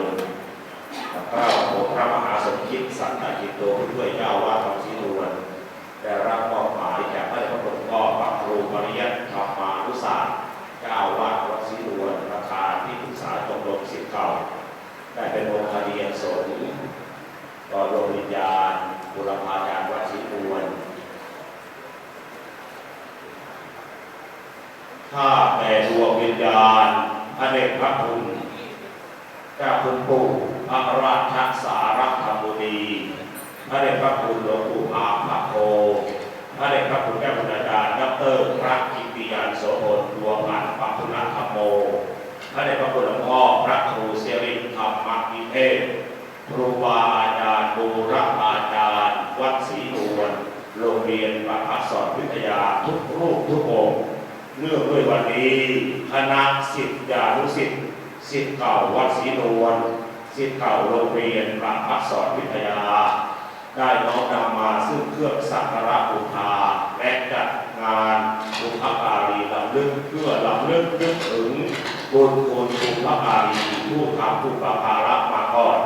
นพระองค์พระมหาสมคิดสันตจิตโตผู้ช่วยเจ้าว่าดวัดศรีนวลได้รับมอบหมายจากพระเดชพระคุณพ่อพระครูปริยัติธรรมานุศาสตร์เจ้าว่าวัดศรีนวลประธานที่ปรึกษาชมรมศิษย์เก่า ได้เป็นองค์คดียนสงฆ์ต่อดวงวิญญาณบุรพาจารย์วัดศรีนวลข้าแต่ดวงวิญญาณพระเดชพระคุณ เจ้าคุณปู่พระราชสารธรรมบุรีพระเดชพระคุณหลวงปู่อาภาโคพระเดชพระคุณเจ้าคุณอาดอกเตอรพระกิติยานโสพลดวงพันปัพุณธรรมโม พระเดชพระคุณหลวงพ่อพระครูเสริธรรมวิเทศครูบาอาจารย์บูรพาจารย์ วัดศรีนวลโรงเรียนประพัฒสอนวิทยาทุกรูปทุกองค์เนื่องด้วยวันนี้คณะสิทธิานุสิทธิ์ สิทธิ์เก่าวัดศรีนวลสิทธิ์เก่าโรงเรียนประพัฒสอนวิทยา ได้น้อมนำมาซึ่งเครื่องสักการะบูชาและจัดงานบุพการีลำลึกเพื่อลำลึกนึกถึงบุญคุณบุพการีผู้ทำผู้ประภาระมาก่อน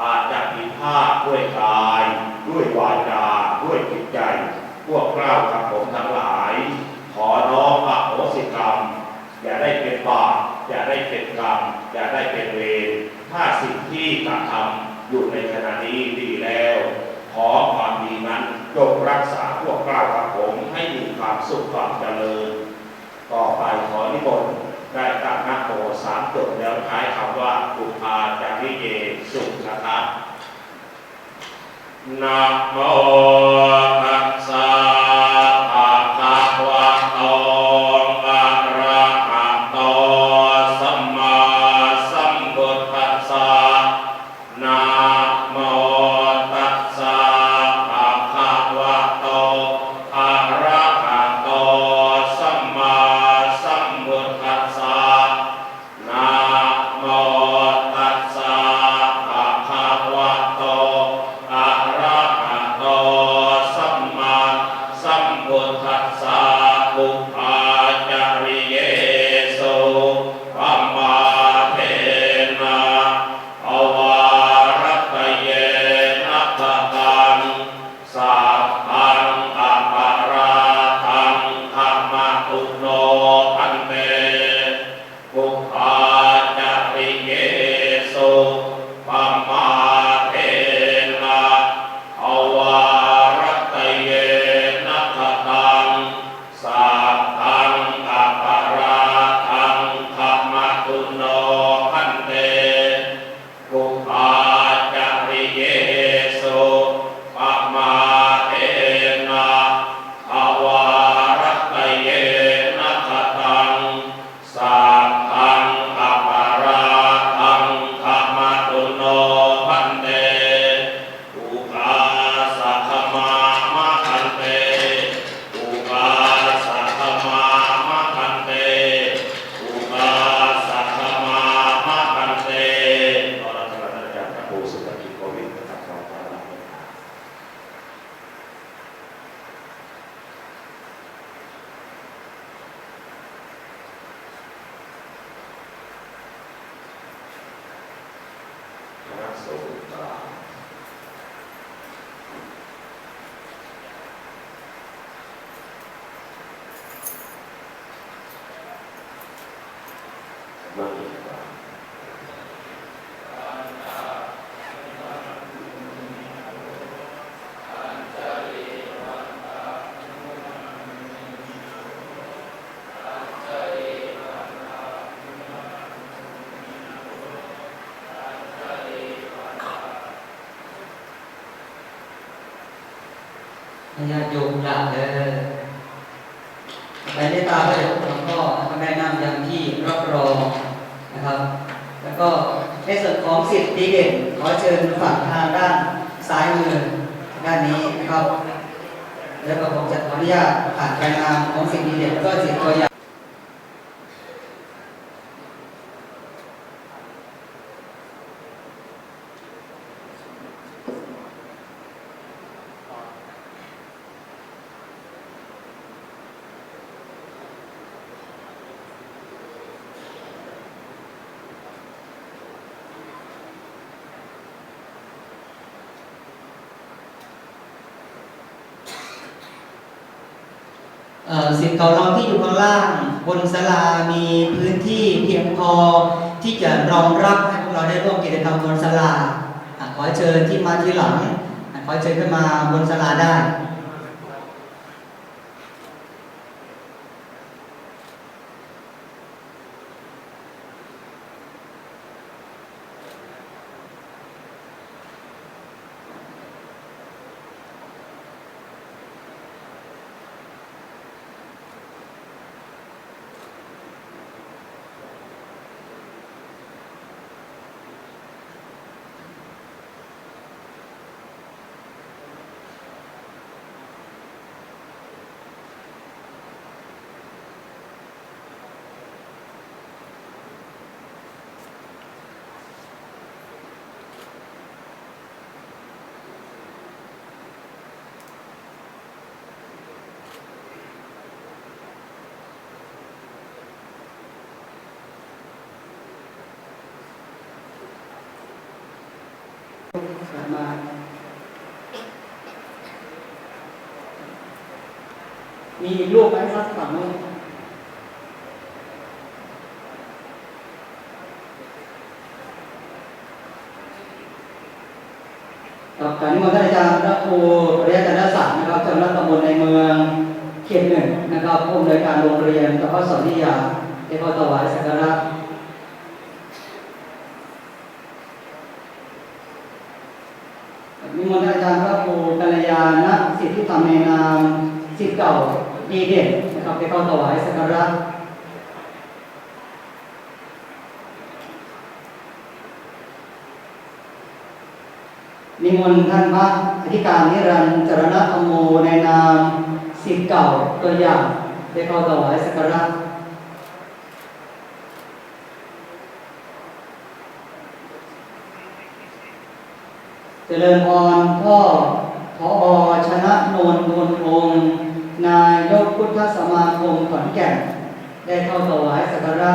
อาจจะผิดพลาดด้วยกาย ด้วยวาจาด้วยจิตใจ พวกเรากับผมทั้งหลาย ขอน้อมอโหสิกรรม อย่าได้เป็นบาป อย่าได้เป็นกรรมอย่าได้เป็นเวรถ้าสิ่งที่กระทำอยู่ในขณะนี้ดีแล้ว ขอความดีนั้นจงรักษาพวกเรากับผมให้มีความสุขความเจริญ ต่อไปขอนิมนต์ได้ตั้งนะโมสามจบแล้วท้ายคำว่าบุพาจาริเยสุนะครับนะโมตัสสะ ญาติโยมละเออไปในตาพระเดชพระคุณหลวงพ่อนะครับแนะนำยังที่รับรองนะครับ แล้วก็ใน ส่วนของสิทธิ์ดีเด่นขอเชิญฝั่งทางด้านซ้ายมือด้านนี้นะครับ แล้วก็ผมจะขออนุญาตผ่านรายงานของสิทธิ์ดีเด่นก็สิทธิ์ตัวอย่าง สิ่งเก่าเราที่อยู่ข้างล่าง บนศาลามีพื้นที่เพียงพอที่จะรองรับให้พวกเราได้ร่วมกิจกรรมบนศาลาขอเชิญที่มาที่หลังขอเชิญขึ้นมาบนศาลาได้ มามีอีกรูปไหมครับฝั่งนู้นครับการนิมนต์ท่านอาจารย์พระครูปริยัตินศักดิ์นะครับจ้าหน้าที่ตำบลในเมืองเขตหนึ่งนะครับผู้อำนวยการโรงเรียนกับพระสอนนิยาได้เข้าถวายสักการะ นิมนต์อาจารย์พระครูกัลยาณสิทธิธรรมในนามสิทธิเก่าดีเด่นนะครับไปเข้าถวายสักการะนิมนต์ท่านพระอธิการนิรันจรณธรรมโมในนามสิทธิเก่าตัวอย่างได้เข้าถวายสักการะ เจริญพรพ่อพอชนะนนท์นวลพงศ์นายกพุทธสมาคมขอนแก่น ได้เข้าถวายสักการะ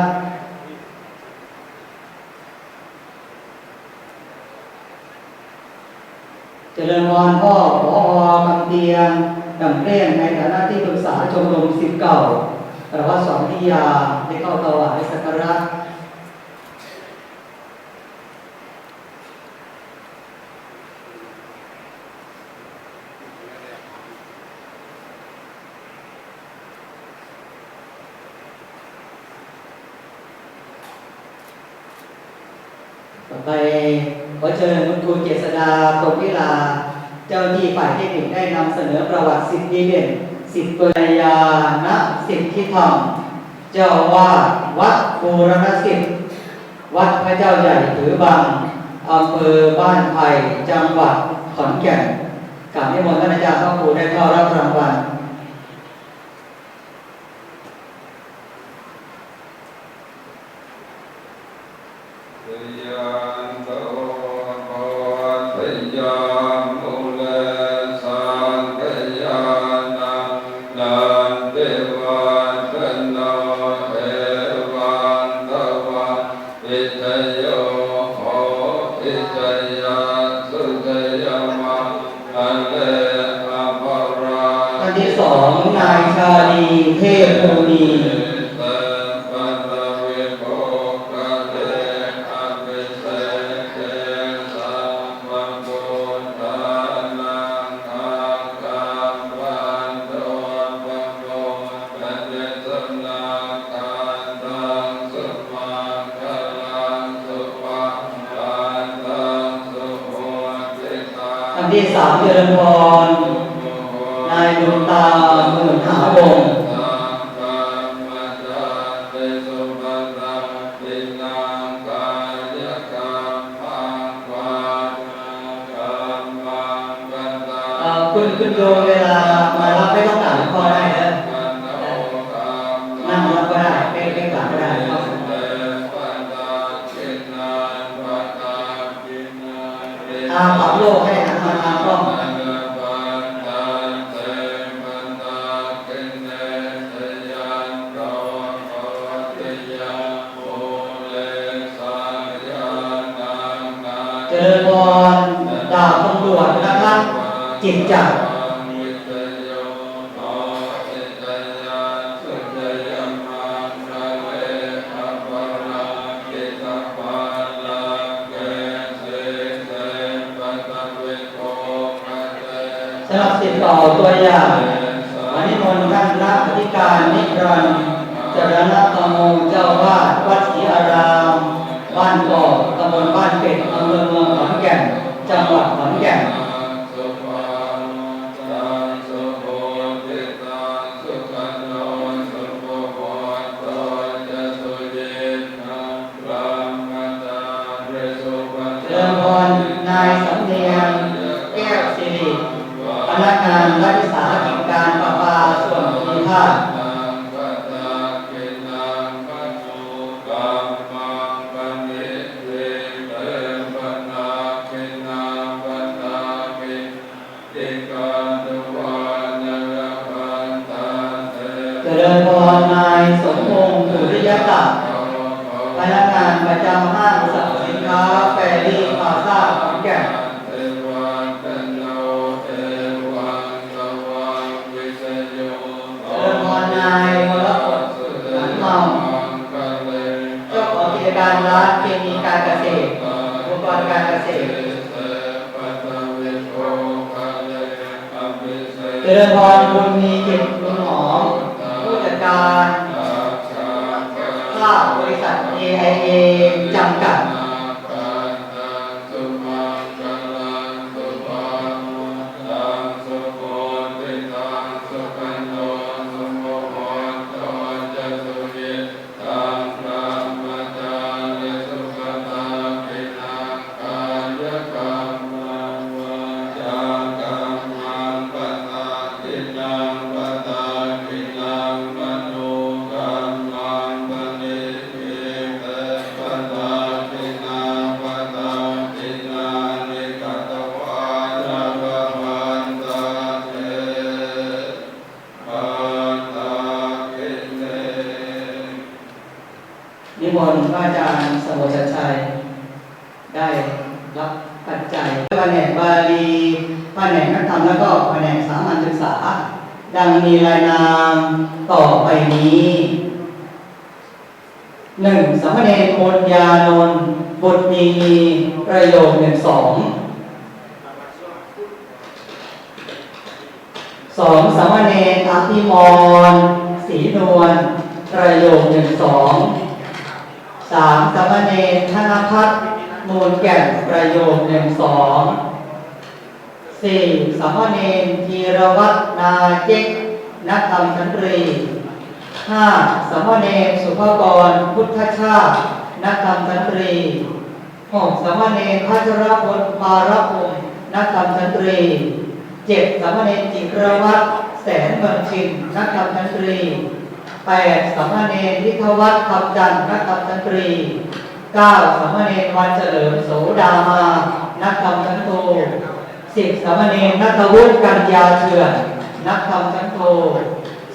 เจริญพรพ่อพอกำเตียงดำเกลี้ยงในฐานะที่ปรึกษาชมรมสิทธิ์เก่าประวัติสอนพิยาได้เข้าถวายสักการะ ต่อไปขอเชิญคุณครูเจษดาตกวิลา เจ้าหน้าที่ฝ่ายเทคนิคได้นำเสนอประวัติสิทธิเด่นสิทธิปริยาณสิทธิธรรมเจ้าอาวาดวัดบูรณสิทธิ์วัดพระเจ้าใหญ่ถือบางอำเภอบ้านไผ่จังหวัดขอนแก่นกราบนิมนต์ท่านอาจารย์พระครูได้เข้ารับรางวัล ยานโตภวันตยามมุ เลสังกยานังนันเทวั ขึ้นขึ้นลงเวลามารับไม่ต้องกลับหลวงพ่อได้นะ รับสิทธิ์ต่อตัวอย่างวันนี้มนท่านพระอธิการนิรันดร์จรณะตโมเจ้าวาดวัดศรีอาราม บ้านกอกตำบลบ้านเป็ดอำเภอเมืองขอนแก่น จังหวัดขอนแก่นนตังสุ ประจำห้างสรรพสินค้าแฟรี่พาซ่าขอนแก่นเทวันตโนเทวันตวันวิสโยเงินพลขันเมาเจ้าของกิจการร้านเคมีการเกษตรอุปกรณ์การเกษตรเจริญพรบุญมีกิจบุญหอมผู้จัดการ AIA จำกัด นิมนต์พระอาจารย์สมุทรชัย ได้รับปัจจัยแผนกบาลีแผนกนักธรรมแล้วก็แผนกสามัญศึกษา ดังมีรายนามต่อไปนี้หนึ่งสามเณรมนยานนท์บุตรมีประโยคหนึ่งสองสองสามเณรอภิมรศรีนวลประโยคหนึ่งสอง สามสมเณรธนพัฒน์มูลแก่นประโยคหนึ่งสองสี่สมเณรธีรวัฒนาเจ๊กนักธรรมชั้นตรีห้าสมเณรสุภกรพุทธชาตินักธรรมชั้นตรีหกสมเณรพัชรพลปารพงศ์นักธรรมชั้นตรีเจ็ดสมเณรจิรวัฒแสนเมืองชินนักธรรมชั้นตรี แปดสามเณรวิทวัฒน์คำจันทร์นักธรรมชั้นตรีเก้าสามเณรวันเฉลิมโสดามา นักธรรมชั้นโทสิบสามเณรนัทวุฒิกัญญาเถื่อนนักธรรมชั้นโท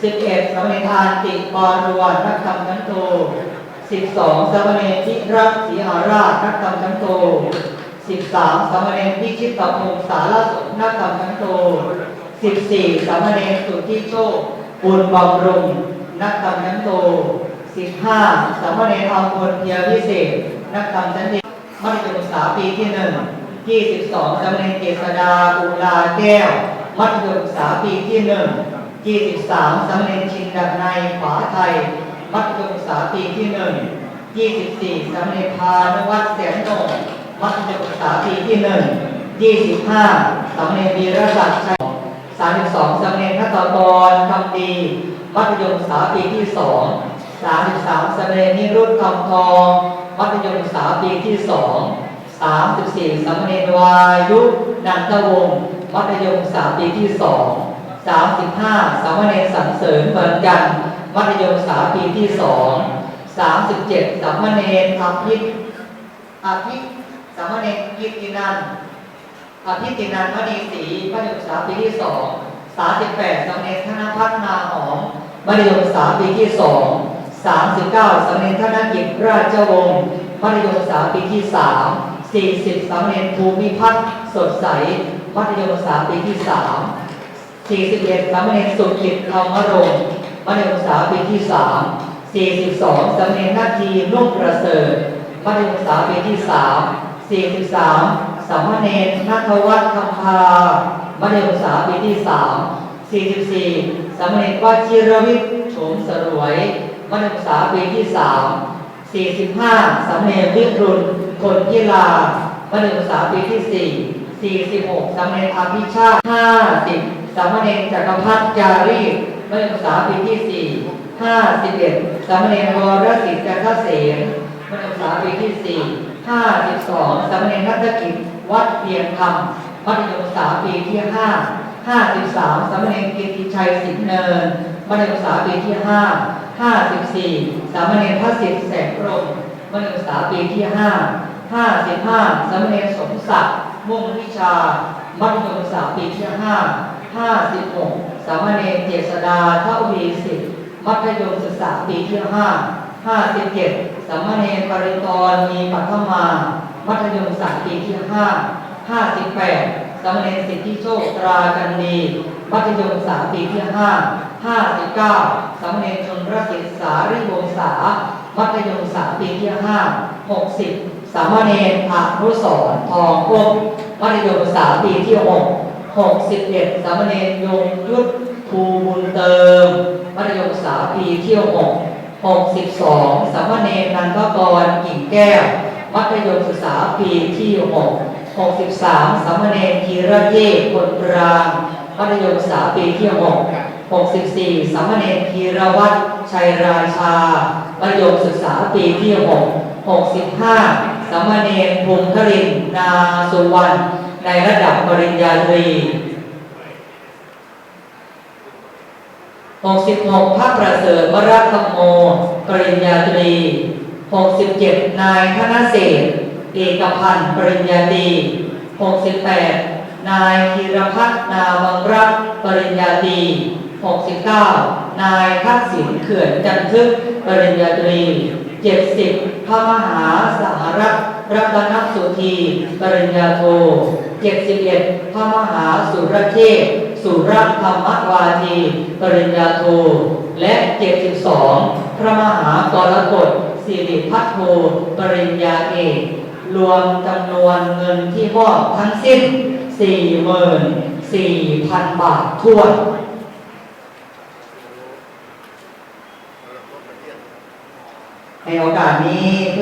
สิบเอ็ดสามเณรทานติปารวนนักธรรมชั้นโทสิบสองสามเณรทิรักสีหาราชนักธรรมชั้นโทสิบสามสามเณรพิชิตตพงสารสนนักธรรมชั้นโทสิบสี่สามเณรสุทธิโชคบุญบำรุง นักธรรมชั้นโตสิบห้าสามเณรอัมพลเพียวิเศษ นักธรรมชั้นเอกมัธยมศึกษาปีที่หนึ่งยี่สิบสองสามเณรเกษดาอุลาแก้ว มัธยมศึกษาปีที่หนึ่งยี่สิบสามสามเณรชินดับในขวาไทย มัธยมศึกษาปีที่หนึ่งยี่สิบสี่สามเณรพานวัฒน์แสนโนมัธยมศึกษาปีที่หนึ่งยี่สิบห้าสามเณรวีรศักดิ์ชัยสามสิบสองสำเนียงนักกรคำดี มัธยมศึกษาปีที่สองสามสิบสามสำเนียงนิรุตคำทอง มัธยมศึกษาปีที่สองสามสิบสี่สำเนีวายุนันทวงศ์มัธยมศึกษาปีที่สองสามสิบห้าสมเณรสันเสริญเหมือนกัน มัธยมศึกษาปีที่สองสามสิบเจ็ดสมเณรอภิษอภิษสมเณรกิตินันอภิตินันมณีศรีมัธยมศึกษาปีที่สองสามสิบแปดสำเน็จธนพัฒนาหอม มัธยมศึกษาปีที่สองสามสิบเก้าสำเน็จธนกิจราชวงศ์มัธยมศึกษาปีที่สามสี่สิบสำเน็จภูมิพัฒน์สดใส มัธยมศึกษาปีที่สามสี่สิบเอ็ดสำเน็จสุกิจธรรมรงค์มัธยมศึกษาปีที่สามสี่สิบสองสำเน็จนาทีนุ่มประเสริฐมัธยมศึกษาปีที่สามสี่สิบสามสามเณรนัทวัฒน์คำพามัธยมศึกษาปีที่สาม44สามเณรวชิรวิทย์โฉมสรวยมัธยมศึกษาปีที่สาม45สามเณรวิรุณคนพิลามัธยมศึกษาปีที่สี่46สามเณรอภิชาติ50สามเณรจักรพัฒน์จารีมัธยมศึกษาปีที่สี่51สามเณรวรศิษฐ์จันทเสนมัธยมศึกษาปีที่สี่52สามเณรนักกิจวัดเพียงธรรมมัธยมศึกษาปีที่ห้า 53สามเณรเกิติชัยสิงเนินมัธยมศึกษาปีที่ห้า54สามเณรพระสิทธิ์แสงรมมัธยมศึกษาปีที่ห้า55สามเณรสมศักดิ์มุ่งวิชามัธยมศึกษาปีที่ห้า56สามเณรเจษดาเท่าวีสิทธิ์มัธยมศึกษาปีที่ห้า57สามเณรปริตรมีปัทมา มัธยมศึกษาปีที่ห้า58 สามเณรสิทธิโชคตรากันดีมัธยมศึกษาปีที่ห้า59สามเณรชนรศิษสาริวงศามัธยมศึกษาปีที่ห้า60สามเณรอนุสรทองก้มมัธยมศึกษาปีที่หก61สามเณรยงยุทธภูบุญเติม มัธยมศึกษาปีที่หก62สามเณรนันทกรกิ่งแก้ว มัธยมศึกษาปีที่6 63สามเณรธีระเยศคนกลางมัธยมศึกษาปีที่6 64สามเณรธีรวัตรชัยราชามัธยมศึกษาปีที่6 65สามเณรภูมิครินนาสุวรรณในระดับปริญญาตรี 66พระประเสริฐวรธรรมโม ปริญญาตรี 67 นายธนเศษ เอกพันธ์ปริญญาตรี68 นายธีรพัฒนาวังรักปริญญาตรี69 นายทักษิณเขื่อนจันทึกปริญญาตรี 70 พระมหาสหรัฐรัตนสุธีปริญญาโท 71 พระมหาสุรเทพสุรธรรมวาทีปริญญาโท และ 72 พระมหากรกฎสิริพัฒโทปริญญาเอก รวมจำนวนเงินที่มอบทั้งสิ้น 44,000 บาททั่วนในโอกาสนี้เพื่อ